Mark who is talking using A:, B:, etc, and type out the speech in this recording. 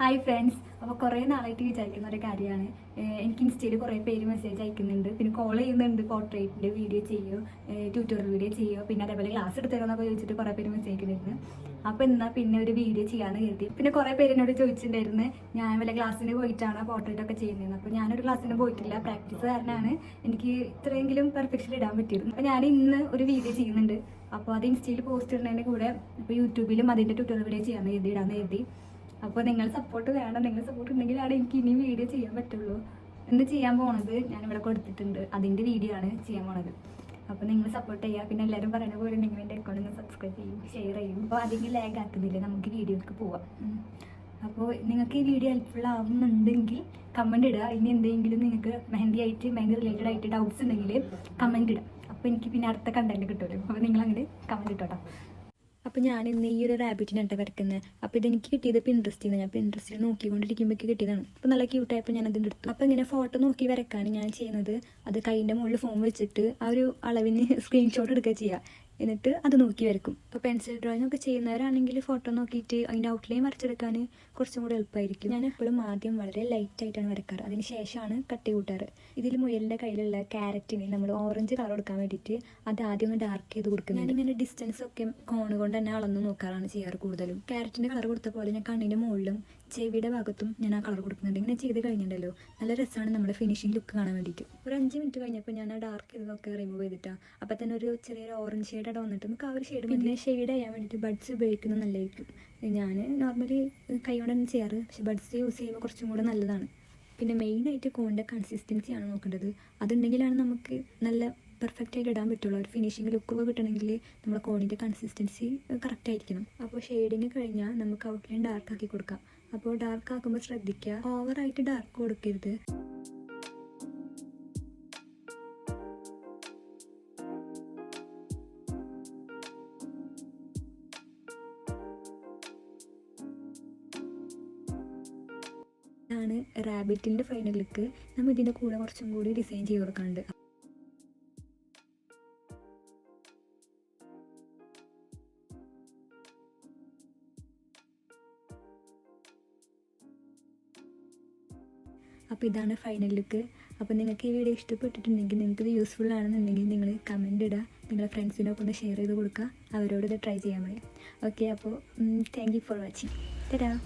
A: Hi friends അപ്പോൾ കുറേ നാളായിട്ട് വിചാരിക്കുന്ന ഒരു കാര്യമാണ്. എനിക്ക് ഇൻസ്റ്റയിൽ കുറേ പേര് മെസ്സേജ് അയക്കുന്നുണ്ട്. പിന്നെ കോൾ ചെയ്യുന്നുണ്ട് പോർട്രേറ്റിന്റെ വീഡിയോ ചെയ്യോ ട്യൂട്ടോറിയൽ വീഡിയോ ചെയ്യോ പിന്നെ അതേപോലെ ക്ലാസ് എടുത്തരോന്നൊക്കെ ചോദിച്ചിട്ട് കുറേ പേര് മെസ്സേജ് അയക്കുന്നുണ്ട്. അപ്പോൾ എന്നാൽ പിന്നെ ഒരു വീഡിയോ ചെയ്യാമെന്ന് കരുതി. പിന്നെ കുറേ പേര് എന്നോട് ചോദിച്ചിട്ടുണ്ടായിരുന്നു ഞാൻ വല്ല ക്ലാസ്സിന് പോയിട്ടാണ് പോർട്രേറ്റ് ഒക്കെ ചെയ്യുന്നത് അപ്പോൾ ഞാനൊരു ക്ലാസ്സിന് പോയിട്ടില്ല. പ്രാക്ടീസ് കാരണമാണ് എനിക്ക് ഇത്രയെങ്കിലും പെർഫെക്ഷൻ ഇടാൻ പറ്റിയിരുന്നു അപ്പോൾ ഞാൻ ഇന്ന് ഒരു വീഡിയോ ചെയ്യുന്നുണ്ട്. അപ്പോൾ അത് ഇൻസ്റ്റയിൽ പോസ്റ്റ് ഇടുന്നതിന്റെ കൂടെ ഇപ്പോൾ യൂട്യൂബിലും അതിന്റെ ട്യൂട്ടോറിയൽ വീഡിയോ ചെയ്യാമെന്ന് കരുതി ഇടാമെന്ന് കരുതി. അപ്പോൾ നിങ്ങൾ സപ്പോർട്ട് വേണം. നിങ്ങൾ സപ്പോർട്ട് ഉണ്ടെങ്കിലാണ് എനിക്ക് ഇനി വീഡിയോ ചെയ്യാൻ പറ്റുള്ളൂ. എന്ത് ചെയ്യാൻ പോണത്? ഇവിടെ കൊടുത്തിട്ടുണ്ട്. അതിന്റെ വീഡിയോ ആണ് ചെയ്യാൻ പോണത്. അപ്പോൾ നിങ്ങൾ സപ്പോർട്ട് ചെയ്യുക. പിന്നെ എല്ലാവരും പറയുന്ന പോലെ നിങ്ങൾ എന്റെ അക്കൗണ്ട് ഒന്ന് സബ്സ്ക്രൈബ് ചെയ്യും ഷെയർ ചെയ്യും. അപ്പോൾ അധികം ലാഗ് ആക്കുന്നില്ല? നമുക്ക് വീഡിയോക്ക് പോവാം. അപ്പോൾ നിങ്ങൾക്ക് ഈ വീഡിയോ ഹെൽപ്ഫുൾ ആവുന്നുണ്ടെങ്കിൽ കമന്റ് ഇടുക. ഇനി എന്തെങ്കിലും നിങ്ങൾക്ക് മെഹന്തി ആയിട്ട് മെഹന്തി റിലേറ്റഡ് ആയിട്ട് ഡൗട്ട്സ് ഉണ്ടെങ്കിൽ കമന്റ് ഇടുക. അപ്പോൾ എനിക്ക് പിന്നെ അടുത്ത കണ്ടന്റ് കിട്ടുമല്ലോ. അപ്പോൾ നിങ്ങൾ അങ്ങനെ കമന്റ് ഇട്ടോട്ടോ. അപ്പോൾ ഞാൻ ഇന്ന് ഈ ഒരു റാബിറ്റിനായിട്ട് വരക്കുന്നത് അപ്പോൾ ഇതെനിക്ക് കിട്ടിയത് പിൻട്രസ്റ്റിൽ നിന്ന് ഞാൻ പിൻട്രസ്റ്റിൽ നോക്കിക്കൊണ്ടിരിക്കുമ്പോൾ കിട്ടിയതാണ്. അപ്പോൾ നല്ല ക്യൂട്ടായപ്പോൾ ഞാൻ അതിന്റെ എടുത്തു അപ്പോൾ ഇങ്ങനെ ഫോട്ടോ നോക്കി വരക്കാണ് ഞാൻ ചെയ്യുന്നത്. അത് കൈന്റെ മുകളിൽ ഫോം വെച്ചിട്ട് ആ ഒരു അളവിന് സ്ക്രീൻഷോട്ട് എടുക്കുക ചെയ്യുക എന്നിട്ട് അത് നോക്കി വരക്കും അപ്പോൾ പെൻസിൽ ഡ്രോയിങ് ഒക്കെ ചെയ്യുന്നവരാണെങ്കിൽ ഫോട്ടോ നോക്കിയിട്ട് അതിന്റെ ഔട്ട്ലൈൻ വരച്ചെടുക്കാൻ കുറച്ചും കൂടി എളുപ്പമായിരിക്കും ഞാൻ എപ്പോഴും ആദ്യം വളരെ ലൈറ്റ് ആയിട്ടാണ് വരക്കാറ്. അതിന് ശേഷമാണ് കട്ടി കൂട്ടാറ്. ഇതിൽ മുയലിന്റെ കയ്യിലുള്ള ക്യാരറ്റിന് നമ്മൾ ഓറഞ്ച് കളർ കൊടുക്കാൻ വേണ്ടിയിട്ട് അത് ആദ്യം ഒന്ന് ഡാർക്ക് ചെയ്ത് കൊടുക്കുന്നത് ഞാനിങ്ങനെ ഡിസ്റ്റൻസ് ഒക്കെ കോണ് കൊണ്ട് തന്നെ അളന്ന് നോക്കാറാണ് ചെയ്യാറ് കൂടുതലും. ക്യാരറ്റിന്റെ കളർ കൊടുത്ത പോലെ ഞാൻ കണ്ണിന്റെ മുകളിലും ചെവിയുടെ ഭാഗത്തും ഞാൻ ആ കളർ കൊടുക്കുന്നുണ്ട്. ഇങ്ങനെ ചെയ്ത് കഴിഞ്ഞിട്ടുണ്ടല്ലോ. നല്ല രസമാണ് നമ്മുടെ ഫിനിഷിംഗ് ലുക്ക് കാണാൻ വേണ്ടിയിട്ട്. ഒരു അഞ്ച് മിനിറ്റ് കഴിഞ്ഞപ്പോൾ ഞാൻ ആ ഡാർക്ക് ചെയ്തതൊക്കെ റിമൂവ് ചെയ്തിട്ടാണ് അപ്പോൾ തന്നെ ഒരു ചെറിയൊരു ഓറഞ്ച് അവിടെ വന്നിട്ട് നമുക്ക് ആ ഒരു ഷെയ്ഡ് പിന്നെ ഷെയ്ഡ് ചെയ്യാൻ വേണ്ടിയിട്ട് ബഡ്സ് ഉപയോഗിക്കുന്നത് നല്ലതായിരിക്കും. ഞാൻ നോർമലി കൈ കൊണ്ട് തന്നെ ചെയ്യാറ് പക്ഷെ ബഡ്സ് യൂസ് ചെയ്യുമ്പോൾ കുറച്ചും കൂടെ നല്ലതാണ്. പിന്നെ മെയിനായിട്ട് കോണിന്റെ കൺസിസ്റ്റൻസി ആണ് നോക്കേണ്ടത്. അതുണ്ടെങ്കിലാണ് നമുക്ക് നല്ല പെർഫെക്റ്റ് ആയിട്ട് ഇടാൻ പറ്റുള്ളൂ. ഒരു ഫിനിഷിംഗ് ലുക്കൊക്കെ കിട്ടണമെങ്കിൽ നമ്മുടെ കോണിന്റെ കൺസിസ്റ്റൻസി കറക്റ്റ് ആയിരിക്കണം. അപ്പോൾ ഷെയ്ഡിങ് കഴിഞ്ഞാൽ നമുക്ക് ഔട്ട്ലൈൻ ഡാർക്ക് ആക്കി കൊടുക്കാം. അപ്പോൾ ഡാർക്ക് ആക്കുമ്പോൾ ശ്രദ്ധിക്കുക. ഓവറായിട്ട് ഡാർക്ക് കൊടുക്കരുത്. ഇതാണ് റാബിറ്റിന്റെ ഫൈനൽ ലുക്ക് നമ്മൾ ഇതിന്റെ കൂടെ കുറച്ചും കൂടി ഡിസൈൻ ചെയ്ത് കൊടുക്കാനുണ്ട്. അപ്പോൾ ഇതാണ് ഫൈനൽ ലുക്ക് അപ്പോൾ നിങ്ങൾക്ക് ഈ വീഡിയോ ഇഷ്ടപ്പെട്ടിട്ടുണ്ടെങ്കിൽ നിങ്ങൾക്ക് ഇത് യൂസ്ഫുൾ ആണെന്നുണ്ടെങ്കിൽ നിങ്ങൾ കമന്റ് ഇടുക നിങ്ങളുടെ ഫ്രണ്ട്സിനൊപ്പം ഷെയർ ചെയ്ത് കൊടുക്കുക അവരോട് ഇത് ട്രൈ ചെയ്യാൻ മതി ഓക്കെ അപ്പോൾ താങ്ക് യു ഫോർ വാച്ചിങ് തരാം